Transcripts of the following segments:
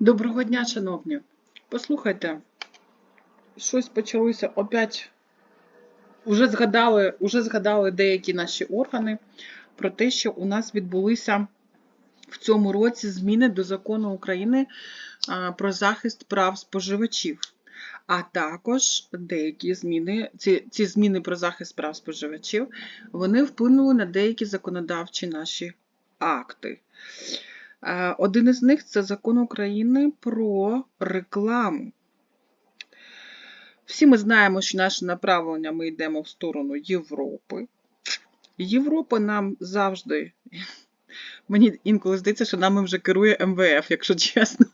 Доброго дня, шановні. Послухайте, щось почалося опять. Уже згадали, уже згадали деякі наші органи про те, що у нас відбулися в цьому році зміни до закону України про захист прав споживачів. А також деякі зміни, ці, ці зміни про захист прав споживачів, вони вплинули на деякі законодавчі наші акти. Е, Один із них це закон України про рекламу. Всі ми знаємо, що наше направлення ми йдемо в сторону Європи. Європа нам завжди. Мені інколи здається, що нами вже керує МВФ, якщо чесно.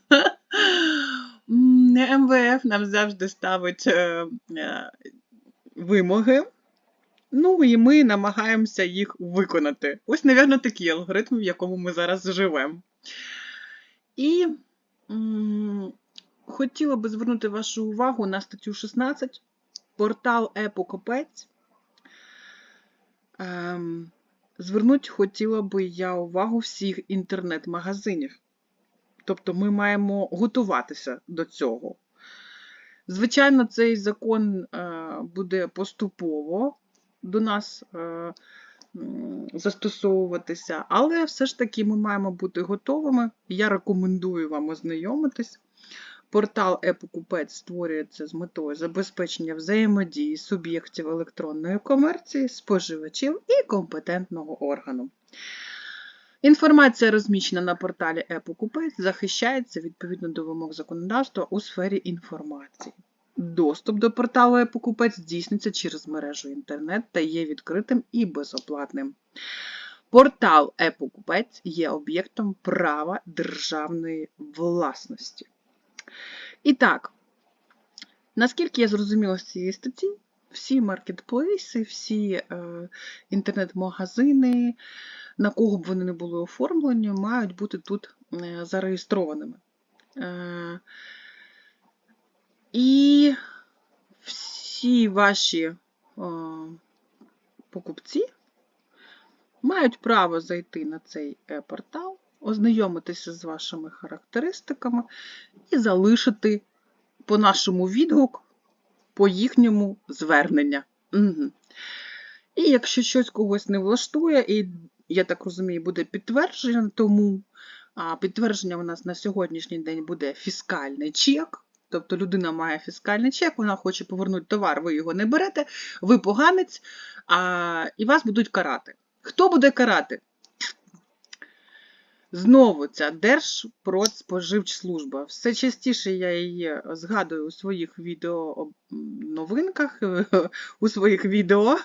Не МВФ нам завжди ставить е, е, вимоги. Ну і ми намагаємося їх виконати. Ось, напевно, такий алгоритм, в якому ми зараз живемо. І м, хотіла би звернути вашу увагу на статтю 16, портал Епокопець. Ем, звернути хотіла би я увагу всіх інтернет-магазинів. Тобто ми маємо готуватися до цього. Звичайно, цей закон е, буде поступово до нас е, застосовуватися, але все ж таки ми маємо бути готовими. Я рекомендую вам ознайомитись. Портал Епокупець створюється з метою забезпечення взаємодії суб'єктів електронної комерції, споживачів і компетентного органу. Інформація, розміщена на порталі Епокупець, захищається відповідно до вимог законодавства у сфері інформації. Доступ до порталу Епокупець здійснюється через мережу інтернет та є відкритим і безоплатним. Портал Епокупець є об'єктом права державної власності. І так, наскільки я зрозуміла з цієї статті, всі маркетплейси, всі е, інтернет-магазини, на кого б вони не були оформлені, мають бути тут е, зареєстрованими. Е, і всі ваші е, покупці мають право зайти на цей портал, ознайомитися з вашими характеристиками і залишити по нашому відгук, по їхньому звернення. І якщо щось когось не влаштує, і я так розумію, буде підтвердження тому, а підтвердження у нас на сьогоднішній день буде фіскальний чек. Тобто людина має фіскальний чек, вона хоче повернути товар, ви його не берете, ви поганець, а, і вас будуть карати. Хто буде карати? Знову ця Держпродспоживслужба. Все частіше я її згадую у своїх відео новинках, у своїх відео.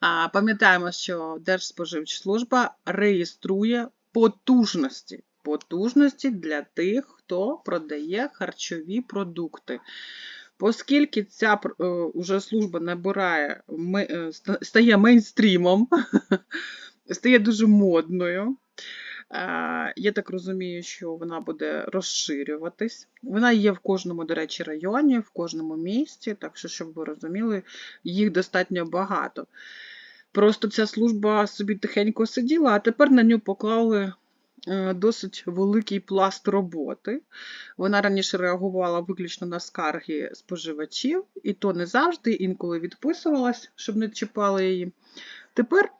А, Пам'ятаємо, що Держспоживслужба реєструє потужності. Потужності для тих, хто продає харчові продукти. Оскільки ця е, уже служба набирає, е, стає мейнстрімом, стає дуже модною. Я так розумію, що вона буде розширюватись. Вона є в кожному, до речі, районі, в кожному місті, так що, щоб ви розуміли, їх достатньо багато. Просто ця служба собі тихенько сиділа, а тепер на нього поклали е, досить великий пласт роботи. Вона раніше реагувала виключно на скарги споживачів, і то не завжди, інколи відписувалась, щоб не чіпали її. Тепер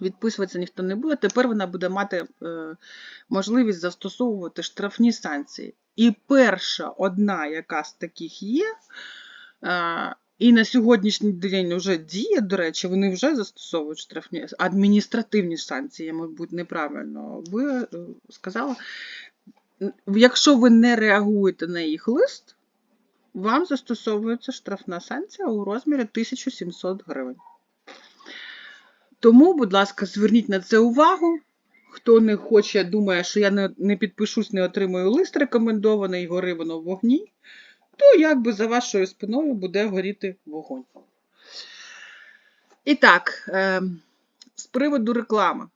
відписуватися ніхто не буде. Тепер вона буде мати е, можливість застосовувати штрафні санкції. І перша одна, яка з таких є, е, і на сьогоднішній день вже діє, до речі, вони вже застосовують штрафні адміністративні санкції, я, мабуть, неправильно ви е, сказала. Якщо ви не реагуєте на їх лист, вам застосовується штрафна санкція у розмірі 1700 гривень. Тому, будь ласка, зверніть на це увагу. Хто не хоче, думає, що я не, підпишусь, не отримую лист рекомендований, гори воно в вогні, то якби за вашою спиною буде горіти вогонь. І так, е, з приводу реклами.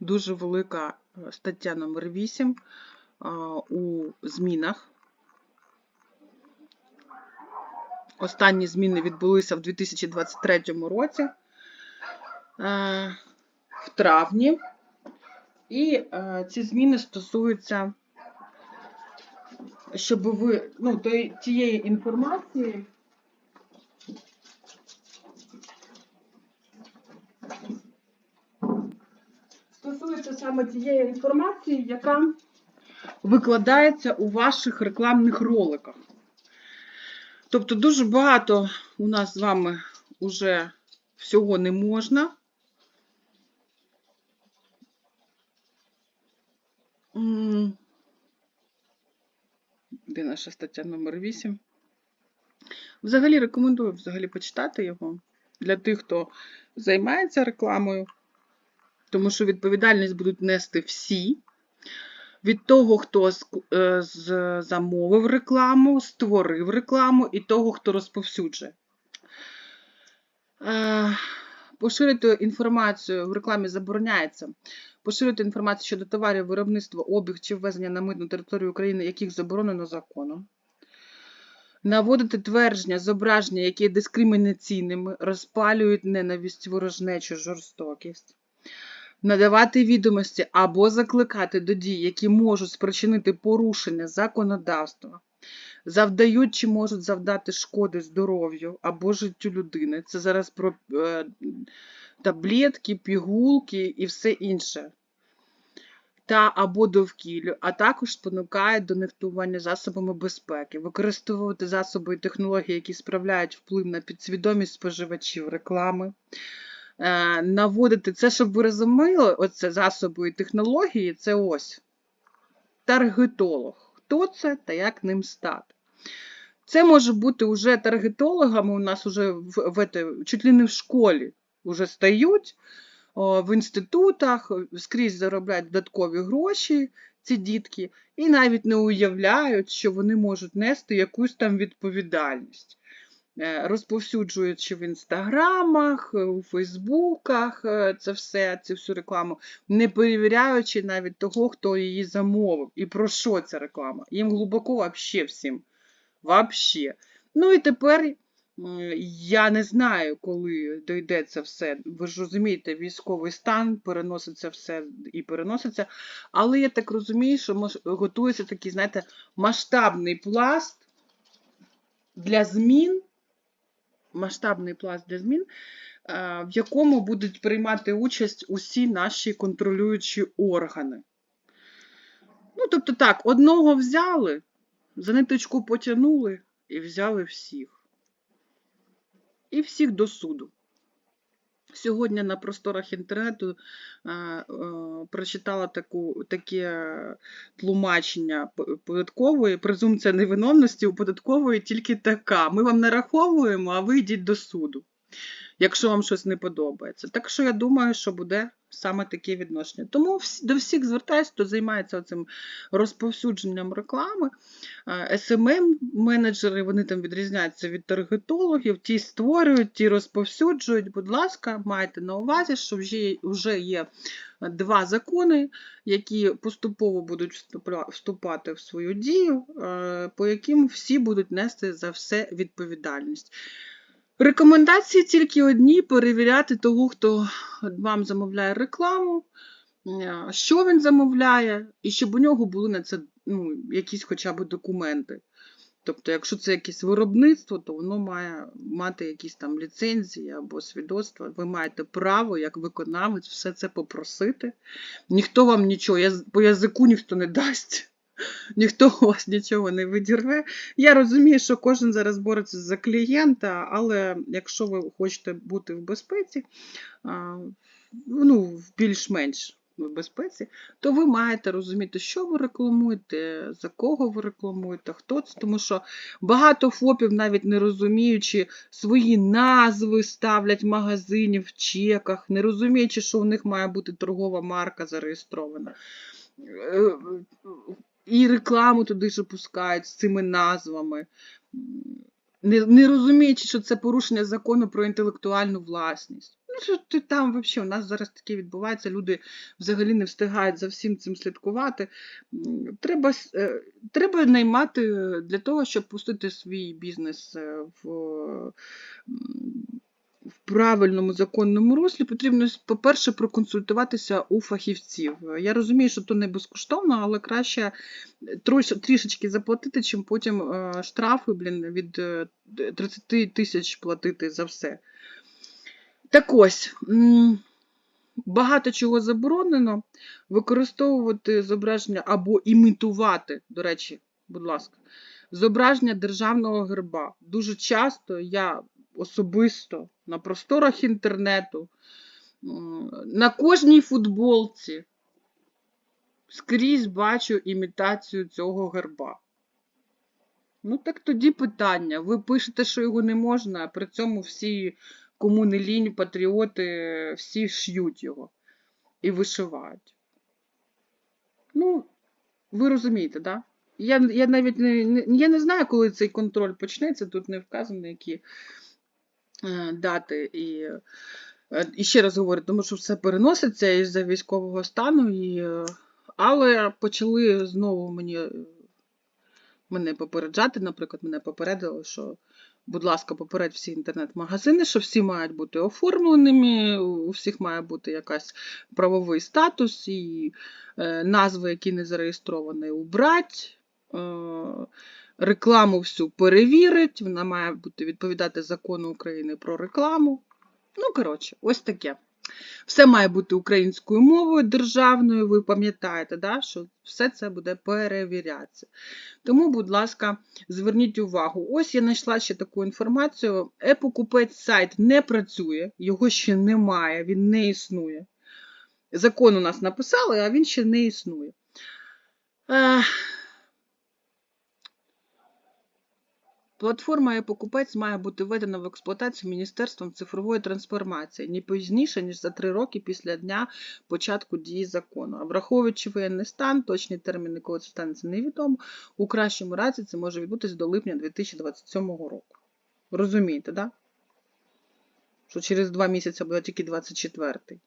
Дуже велика е, стаття номер 8 е, у змінах Останні зміни відбулися в 2023 році, е, в травні. І ці зміни стосуються, щоб ви ну, тієї інформації. Стосується саме тієї інформації, яка викладається у ваших рекламних роликах. Тобто дуже багато у нас з вами вже всього не можна. Де наша стаття номер 8? Взагалі рекомендую взагалі почитати його для тих, хто займається рекламою, тому що відповідальність будуть нести всі. Від того, хто е, замовив рекламу, створив рекламу, і того, хто розповсюджує. Е, Поширити інформацію в рекламі забороняється. Поширити інформацію щодо товарів, виробництва, обіг чи ввезення на митну територію України, яких заборонено законом. Наводити твердження, зображення, які є дискримінаційними, розпалюють ненависть, ворожнечу, жорстокість. Надавати відомості або закликати до дій, які можуть спричинити порушення законодавства, завдають чи можуть завдати шкоди здоров'ю або життю людини. Це зараз про е, таблетки, пігулки і все інше. Та або довкіллю, а також спонукає до нехтування засобами безпеки, використовувати засоби і технології, які справляють вплив на підсвідомість споживачів реклами, е, наводити це, щоб ви розуміли, оце засоби і технології, це ось таргетолог. Хто це та як ним стати? Це може бути уже таргетологами у нас уже в, в, ете- чуть ли не в школі вже стають, в інститутах, скрізь заробляють додаткові гроші ці дітки, і навіть не уявляють, що вони можуть нести якусь там відповідальність. Е, Розповсюджуючи в інстаграмах, е, у Фейсбуках е, це все, цю всю рекламу, не перевіряючи навіть того, хто її замовив і про що ця реклама. Їм глибоко вообще всім. Вообще. Ну і тепер я не знаю, коли дойде це все. Ви ж розумієте, військовий стан, переноситься все і переноситься. Але я так розумію, що готується такий, знаєте, масштабний пласт для змін. Масштабний пласт для змін, е, в якому будуть приймати участь усі наші контролюючі органи. Ну, тобто так, одного взяли, за ниточку потягнули і взяли всіх. І всіх до суду. Сьогодні на просторах інтернету е, е, прочитала таку, таке тлумачення податкової, презумпція невиновності у податкової тільки така. Ми вам нараховуємо, а ви йдіть до суду, якщо вам щось не подобається. Так що я думаю, що буде саме таке відношення. Тому до всіх звертаюся, хто займається цим розповсюдженням реклами. smm менеджери вони там відрізняються від таргетологів, ті створюють, ті розповсюджують. Будь ласка, майте на увазі, що вже, є два закони, які поступово будуть вступати в свою дію, по яким всі будуть нести за все відповідальність. Рекомендації тільки одні: перевіряти того, хто вам замовляє рекламу, що він замовляє, і щоб у нього були на це ну, якісь хоча б документи. Тобто, якщо це якесь виробництво, то воно має мати якісь там ліцензії або свідоцтва. Ви маєте право, як виконавець, все це попросити. Ніхто вам нічого, по язику ніхто не дасть. Ніхто у вас нічого не видірве. Я розумію, що кожен зараз бореться за клієнта, але якщо ви хочете бути в безпеці, ну, в більш-менш в безпеці, то ви маєте розуміти, що ви рекламуєте, за кого ви рекламуєте, хто це, тому що багато ФОПів, навіть не розуміючи свої назви, ставлять магазинів в чеках, не розуміючи, що у них має бути торгова марка зареєстрована. І рекламу туди ж пускають з цими назвами, не, не розуміючи, що це порушення закону про інтелектуальну власність. Ну, що ти там взагалі, у нас зараз таке відбувається, люди взагалі не встигають за всім цим слідкувати. Треба, е, треба наймати для того, щоб пустити свій бізнес е, в, в правильному законному руслі, потрібно, по-перше, проконсультуватися у фахівців. Я розумію, що то не безкоштовно, але краще трішечки заплатити, чим потім е, штрафи блін, від е, 30 тисяч платити за все. Так ось, багато чого заборонено. Використовувати зображення або імітувати, до речі, будь ласка, зображення державного герба. Дуже часто я особисто на просторах інтернету, на кожній футболці скрізь бачу імітацію цього герба. Ну, так тоді питання. Ви пишете, що його не можна, а при цьому всі, кому не лінь, патріоти, всі ш'ють його і вишивають. Ну, ви розумієте? Да? Я, я навіть не, я не знаю, коли цей контроль почнеться, тут не вказано, які е, дати. І, е, і ще раз говорю, тому що все переноситься із-за військового стану, і, е, але почали знову мені мене попереджати, наприклад, мене попередили, що, будь ласка, попередь всі інтернет-магазини, що всі мають бути оформленими, у всіх має бути якась правовий статус і е, назви, які не зареєстровані, убрать. Е, рекламу всю перевірить, вона має бути відповідати закону України про рекламу. Ну, коротше, ось таке. Все має бути українською мовою державною, ви пам'ятаєте, да, що все це буде перевірятися. Тому, будь ласка, зверніть увагу. Ось я знайшла ще таку інформацію. Епокупець сайт не працює, його ще немає, він не існує. Закон у нас написали, а він ще не існує. Платформа e-покупець має бути введена в експлуатацію Міністерством цифрової трансформації не пізніше, ніж за три роки після дня початку дії закону. А враховуючи воєнний стан, точні терміни, коли це станеться, невідомо. У кращому разі це може відбутися до липня 2027 року. Розумієте? Да? Що через два місяці буде тільки 24-й.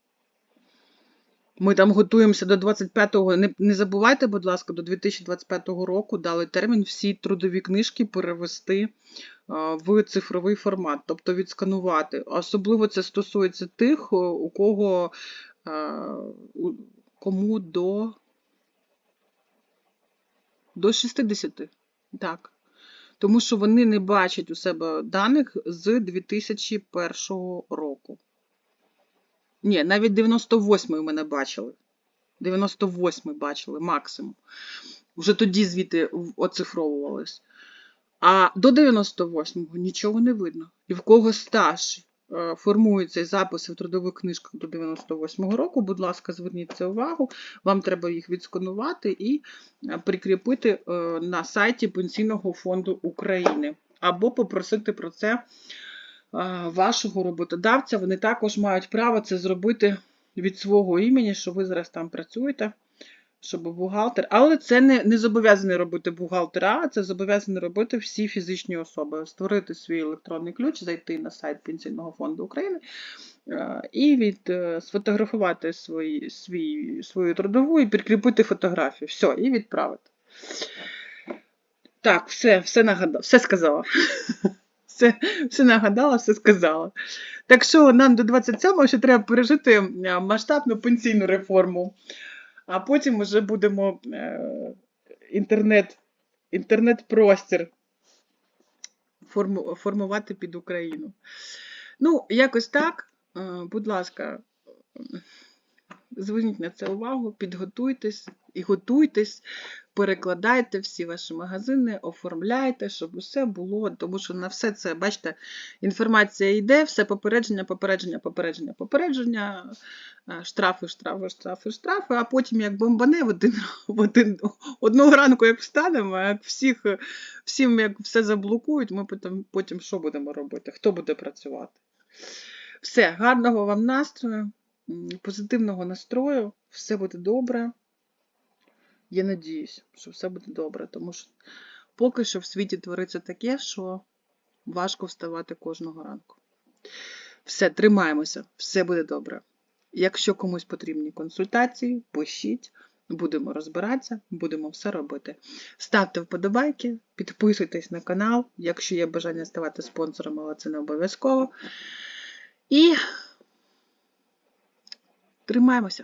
Ми там готуємося до 25-го. Не, не забувайте, будь ласка, до 2025 року дали термін всі трудові книжки перевести в цифровий формат, тобто відсканувати. Особливо це стосується тих, у кого у, кому до, до 60. Так. Тому що вони не бачать у себе даних з 2001 року. Ні, навіть 98-й мене бачили. 98-й бачили максимум. Вже тоді звідти оцифровувались. А до 98-го нічого не видно. І в кого стаж е, формується і записи в трудових книжках до 98-го року, будь ласка, зверніть це увагу. Вам треба їх відсканувати і е, прикріпити е, на сайті Пенсійного фонду України. Або попросити про це вашого роботодавця, вони також мають право це зробити від свого імені, що ви зараз там працюєте, щоб бухгалтер. Але це не не зобов'язаний робити бухгалтер, а це зобов'язані робити всі фізичні особи. Створити свій електронний ключ, зайти на сайт Пенсійного фонду України і від, е, сфотографувати свої, свій, свою трудову і прикріпити фотографію. Все, і відправити. Так, все, все нагадав, все сказала все все нагадала, все сказала. Так що нам до 27-го ще треба пережити масштабну пенсійну реформу, а потім вже будемо е, інтернет, інтернет-простір формувати під Україну. Ну, якось так, е, будь ласка, зверніть на це увагу, підготуйтесь і готуйтесь перекладайте всі ваші магазини, оформляйте, щоб усе було, тому що на все це, бачите, інформація йде, все попередження, попередження, попередження, попередження, штрафи, штрафи, штрафи, штрафи, а потім як бомбане в один, в один, одного ранку, як встанемо, як всіх, всім як все заблокують, ми потім, потім що будемо робити? Хто буде працювати? Все, гарного вам настрою, позитивного настрою, все буде добре. Я надіюсь, що все буде добре, тому що поки що в світі твориться таке, що важко вставати кожного ранку. Все, тримаємося, все буде добре. Якщо комусь потрібні консультації, пишіть, будемо розбиратися, будемо все робити. Ставте вподобайки, підписуйтесь на канал, якщо є бажання ставати спонсором, але це не обов'язково. І тримаємося.